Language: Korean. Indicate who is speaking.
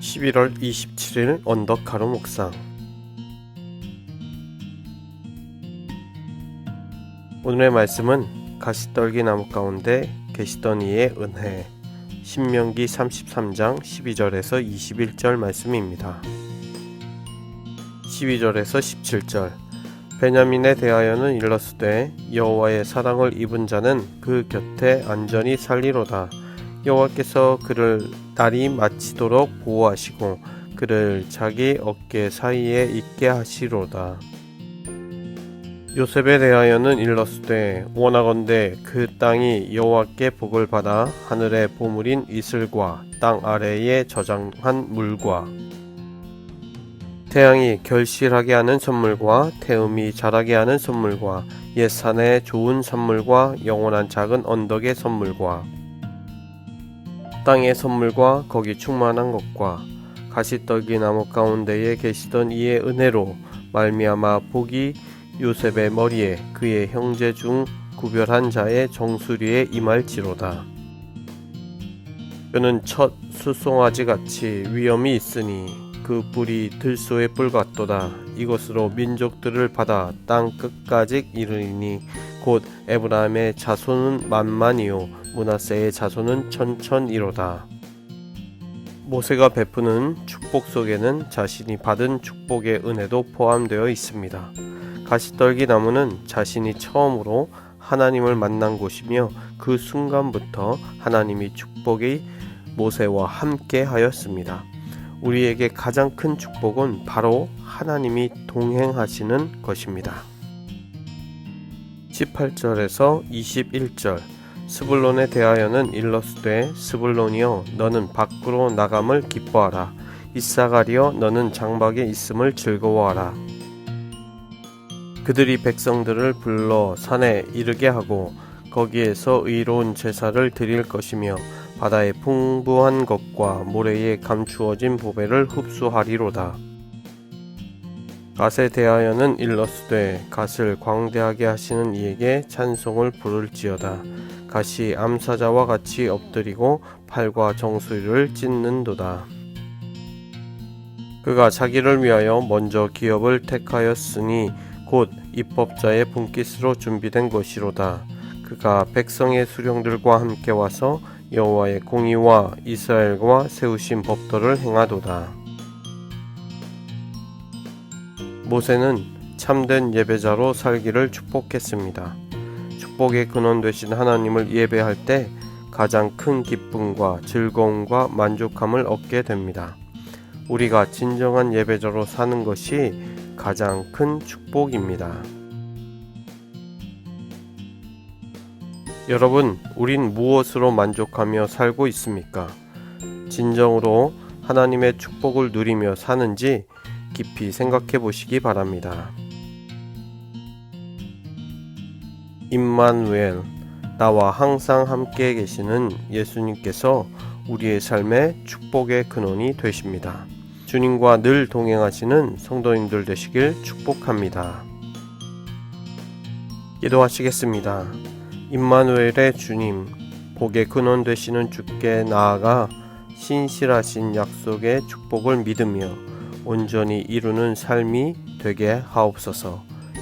Speaker 1: 11월 27일 언덕하루 묵상 오늘의 말씀은 가시떨기 나무 가운데 계시던 이의 은혜 신명기 33장 12절에서 21절 말씀입니다. 12절에서 17절 베냐민에 대하여는 일러스되 여호와의 사랑을 입은 자는 그 곁에 안전히 살리로다. 여호와께서 그를 날이 마치도록 보호하시고 그를 자기 어깨 사이에 있게 하시로다. 요셉에 대하여는 일러스되 원하건대 그 땅이 여호와께 복을 받아 하늘의 보물인 이슬과 땅 아래에 저장한 물과 태양이 결실하게 하는 선물과 태음이 자라게 하는 선물과 옛산의 좋은 선물과 영원한 작은 언덕의 선물과 땅의 선물과 거기 충만한 것과 가시떨기 나무 가운데에 계시던 이의 은혜로 말미암아 복이 요셉의 머리에 그의 형제 중 구별한 자의 정수리에 임할지로다. 그는 첫 수송아지 같이 위엄이 있으니 그 뿔이 들소의 뿔 같도다. 이것으로 민족들을 받아 땅 끝까지 이르리니 곧 에브라임의 자손은 만만이요 문하세의 자손은 천천이로다. 모세가 베푸는 축복 속에는 자신이 받은 축복의 은혜도 포함되어 있습니다. 가시떨기 나무는 자신이 처음으로 하나님을 만난 곳이며 그 순간부터 하나님이 축복이 모세와 함께 하였습니다. 우리에게 가장 큰 축복은 바로 하나님이 동행하시는 것입니다. 18절에서 21절 스불론에 대하여는 일러스되 스불론이여 너는 밖으로 나감을 기뻐하라 이사가리여 너는 장막에 있음을 즐거워하라 그들이 백성들을 불러 산에 이르게 하고 거기에서 의로운 제사를 드릴 것이며 바다의 풍부한 것과 모래에 감추어진 보배를 흡수하리로다. 갓에 대하여는 일러스되 갓을 광대하게 하시는 이에게 찬송을 부를지어다. 갓이 암사자와 같이 엎드리고 팔과 정수리를 찢는도다. 그가 자기를 위하여 먼저 기업을 택하였으니 곧 입법자의 분깃으로 준비된 것이로다. 그가 백성의 수령들과 함께 와서 여호와의 공의와 이스라엘과 세우신 법도를 행하도다. 모세는 참된 예배자로 살기를 축복했습니다. 축복의 근원 되신 하나님을 예배할 때 가장 큰 기쁨과 즐거움과 만족함을 얻게 됩니다. 우리가 진정한 예배자로 사는 것이 가장 큰 축복입니다. 여러분, 우린 무엇으로 만족하며 살고 있습니까? 진정으로 하나님의 축복을 누리며 사는지 깊이 생각해 보시기 바랍니다. 임마누엘, 나와 항상 함께 계시는 예수님께서 우리의 삶의 축복의 근원이 되십니다. 주님과 늘 동행하시는 성도님들 되시길 축복합니다. 기도하시겠습니다. 임마누엘의 주님, 복의 근원 되시는 주께 나아가 신실하신 약속의 축복을 믿으며 온전히 이루는 삶이 되게 하옵소서.